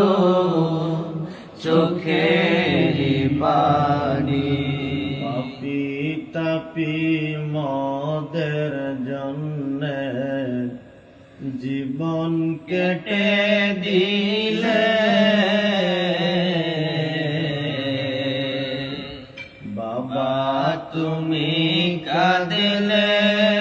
শুধু চোখের পানি। পাপি তাপি মদের জন্য জীবন কেটে দিলে। বাবা তুমি কাঁদলে।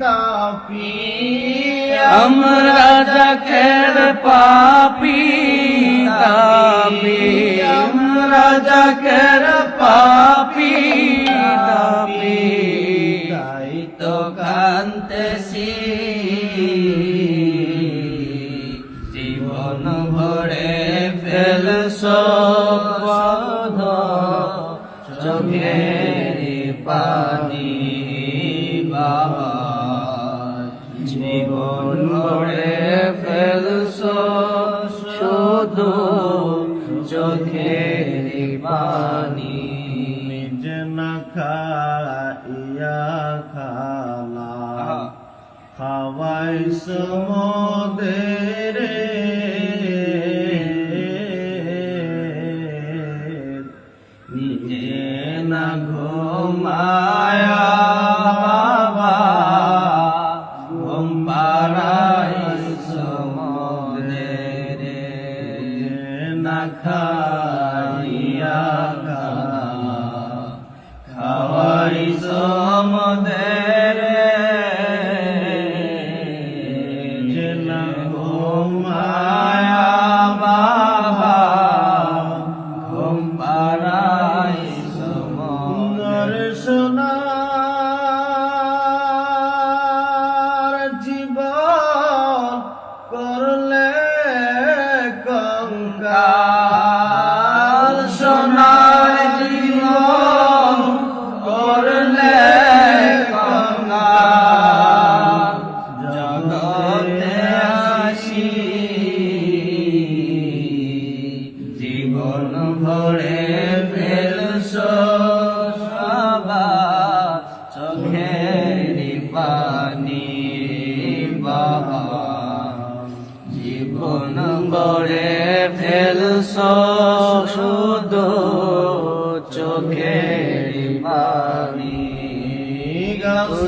তাপি আমরা জাকের পাপি তাপি আমরা জাকের পাপি তাপি তাই তো কান্তেছি জীবন ভরে পদ চোখের পানি বাবা। জীবন ভরে ফেলছ শুধু চোখের পানি নিজ না খাইয়া খালা খাওয়াই সমদের নিজে না ঘুমায়া করলে কঙ্কাল কাল সোনার জীবন করলে জগতে আসি। জীবন ভরে ফেলছ সবা পানি জীবন ফেলস শুধু চোখের পানি। গাছ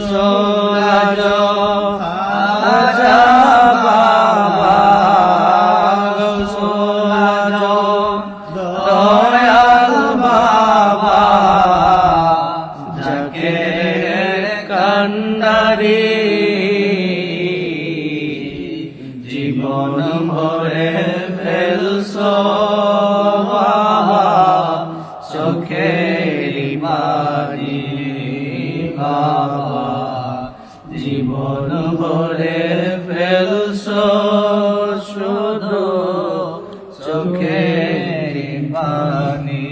চোখের পানি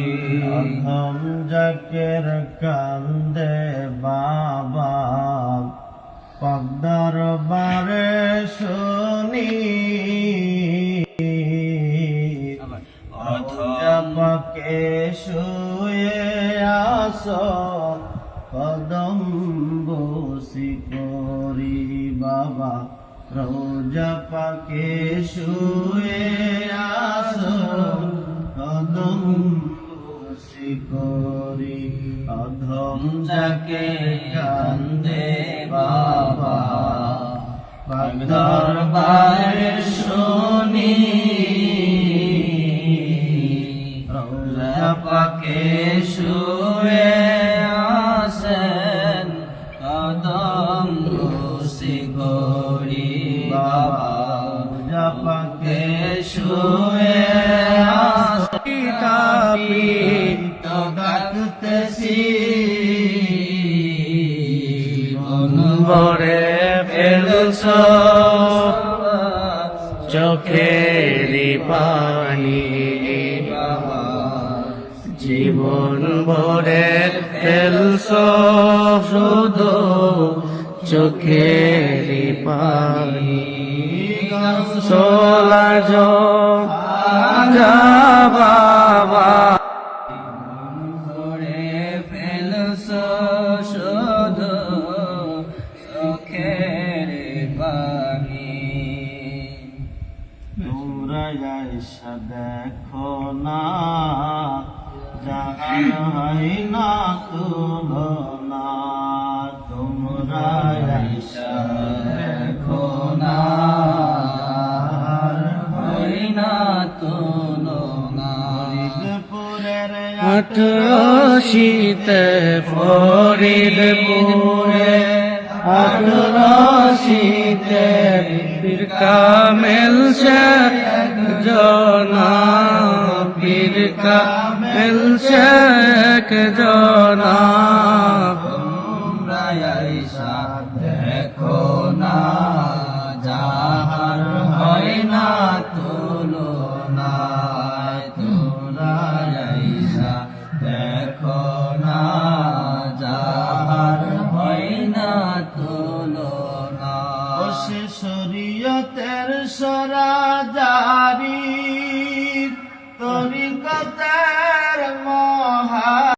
হম জাকের কান্দে বাবা। পদ্মার বারে শুনি রোজা পাকে শুয়ে আস কদম করি অধম যাকে কান্দে বাবা। দরবারে ভরে ফেলছ চোখেরি পানি। জীবন ভরে ফেলছ শুধু চোখেরি পানি। সোলা যা আয়সা দেখো না যাহার হয় না তুলনা। তোমরা আয়সা দেখো না হয় না তুলনা। ফরিদপুরের আঠারো শীতে ফরিদপুরে আঠারো জনা পীর কামেল শেখ জনা। তোমরা আইসা দেখো না।